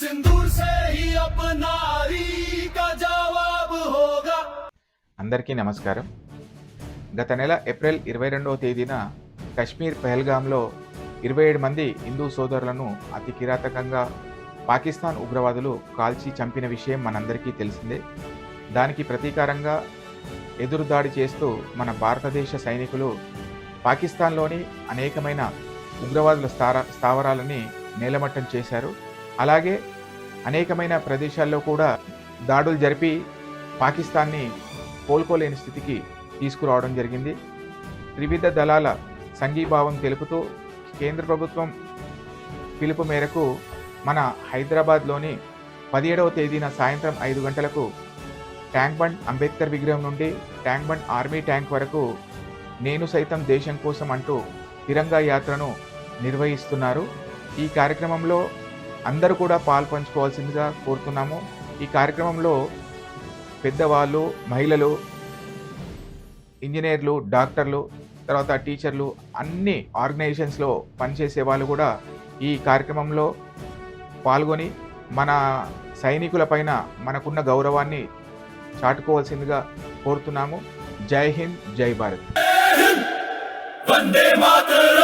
సింధూర్ అందరికీ నమస్కారం. గత నెల ఏప్రిల్ ఇరవై రెండవ తేదీన కశ్మీర్ పెహల్గాంలో ఇరవై ఏడు మంది హిందూ సోదరులను అతి కిరాతకంగా పాకిస్తాన్ ఉగ్రవాదులు కాల్చి చంపిన విషయం మనందరికీ తెలిసిందే. దానికి ప్రతీకారంగా ఎదురుదాడి చేస్తూ మన భారతదేశ సైనికులు పాకిస్తాన్లోని అనేకమైన ఉగ్రవాదుల స్థావరాలని నేలమట్టం చేశారు. అలాగే అనేకమైన ప్రదేశాల్లో కూడా దాడులు జరిపి పాకిస్తాన్ని కోలుకోలేని స్థితికి తీసుకురావడం జరిగింది. త్రివిధ దళాల సంఘీభావం తెలుపుతూ కేంద్ర ప్రభుత్వం పిలుపు మేరకు మన హైదరాబాద్లోని పదిహేడవ తేదీన సాయంత్రం ఐదు గంటలకు ట్యాంక్ బండ్ అంబేద్కర్ విగ్రహం నుండి ట్యాంక్ బండ్ ఆర్మీ ట్యాంక్ వరకు నేను సైతం దేశం కోసం అంటూ తిరంగా యాత్రను నిర్వహిస్తున్నారు. ఈ కార్యక్రమంలో అందరూ కూడా పాలు పంచుకోవాల్సిందిగా కోరుతున్నాము. ఈ కార్యక్రమంలో పెద్దవాళ్ళు మహిళలు ఇంజనీర్లు డాక్టర్లు తర్వాత టీచర్లు అన్ని ఆర్గనైజేషన్స్లో పనిచేసే వాళ్ళు కూడా ఈ కార్యక్రమంలో పాల్గొని మన సైనికులపైన మనకున్న గౌరవాన్ని చాటుకోవాల్సిందిగా కోరుతున్నాము. జై హింద్ జై భారత్. వందే మాతరం!